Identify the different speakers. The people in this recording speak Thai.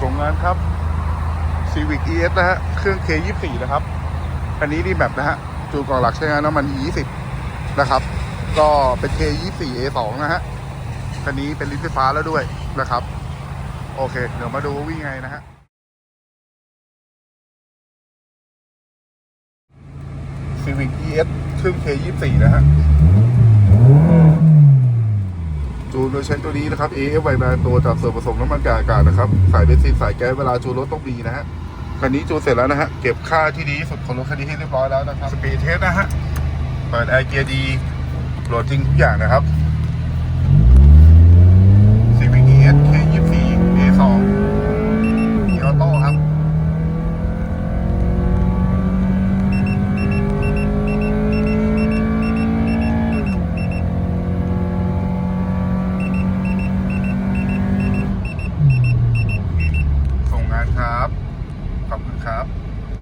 Speaker 1: ส่งงานครับ Civic ES นะฮะ เครื่อง K24 นะครับ อันนี้นี่แบบนะฮะ จูนกล่องหลักใช้งานน้ำมัน E20 นะครับ ก็เป็น K24 A2 นะฮะ คันนี้เป็นลิ้นไฟฟ้าแล้วด้วยนะครับ โอเค เดี๋ยวมาดูว่าวิ่งไงนะฮะ Civic ES เครื่อง K24 นะฮะ ดยใช้ตัวนี้นะครับ AF ไวแมนตัวจากส่วนผสมน้ำมันกากอากาศนะครับ สายเบนซินสายแก๊สเวลาจูนรถต้องมีนะฮะคันนี้จูนเสร็จแล้วนะฮะ เก็บค่าที่ดีที่สุดของรถคันนี้ให้เรียบร้อยแล้วนะครับ สปีดเทสนะฮะ เปิดแอร์เกียร์ดีโหลดจริงทุกอย่างนะครับ